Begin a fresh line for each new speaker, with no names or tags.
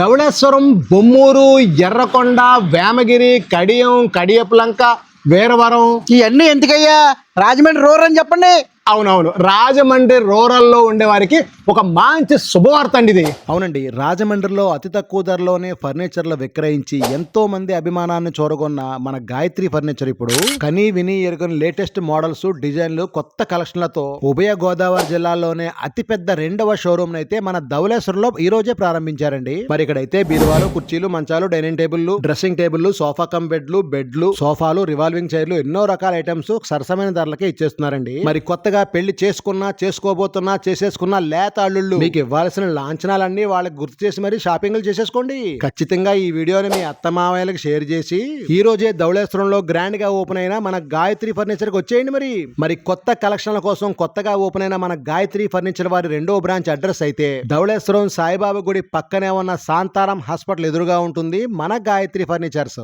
ధవళేశ్వరం బొమ్మూరు ఎర్రకొండ వేమగిరి కడియం కడియపులంక వీరవరం.
ఇవన్నీ ఎందుకయ్యా? రాజమండ్రి రోర్ అని చెప్పండి.
అవునవును. రాజమండ్రి రూరల్లో ఉండే వారికి ఒక మంచి శుభవార్త అండి ఇది.
అవునండి. రాజమండ్రిలో అతి తక్కువ ధరలోనే ఫర్నిచర్లు విక్రయించి ఎంతో మంది అభిమానాన్ని చూరగొన్న మన గాయత్రి ఫర్నిచర్ ఇప్పుడు. కనీ విని ఎరుగని లేటెస్ట్ మోడల్స్ డిజైన్లు కొత్త కలెక్షన్లతో ఉభయ గోదావరి జిల్లాలోనే అతి పెద్ద రెండవ షోరూమ్ అయితే మన ధవలేశ్వరంలో ఈ రోజే ప్రారంభించారండి. మరి ఇక్కడైతే బీరువాలు కుర్చీలు మంచాలు డైనింగ్ టేబుల్లు డ్రెస్సింగ్ టేబుల్లు సోఫా కమ్ బెడ్లు బెడ్లు సోఫాలు రివాల్వింగ్ చైర్లు ఎన్నో రకాల ఐటమ్స్ సరసమైన ధరలకే ఇచ్చేస్తున్నారండి. మరి కొత్తగా పెళ్ళి చేసుకున్నా చేసుకోబోతున్నా చేసేసుకున్నా లేత అల్లుళ్ళు మీకు ఇవ్వాల్సిన లాంఛనాలన్నీ వాళ్ళకి గుర్తు చేసి మరి షాపింగ్లు చేసేసుకోండి. ఖచ్చితంగా ఈ వీడియోని మీ అత్తమామయ్యలకు షేర్ చేసి ఈ రోజే ధవళేశ్వరంలో గ్రాండ్గా ఓపెన్ అయిన మన గాయత్రి ఫర్నిచర్కి వచ్చేయండి మరి. మరి కొత్త కలెక్షన్ల కోసం కొత్తగా ఓపెన్ అయిన మన గాయత్రి ఫర్నిచర్ వారి రెండో బ్రాంచ్ అడ్రస్ అయితే ధవళేశ్వరం సాయిబాబా గుడి పక్కనే ఉన్న శాంతారాం హాస్పిటల్ ఎదురుగా ఉంటుంది మన గాయత్రి ఫర్నిచర్స్.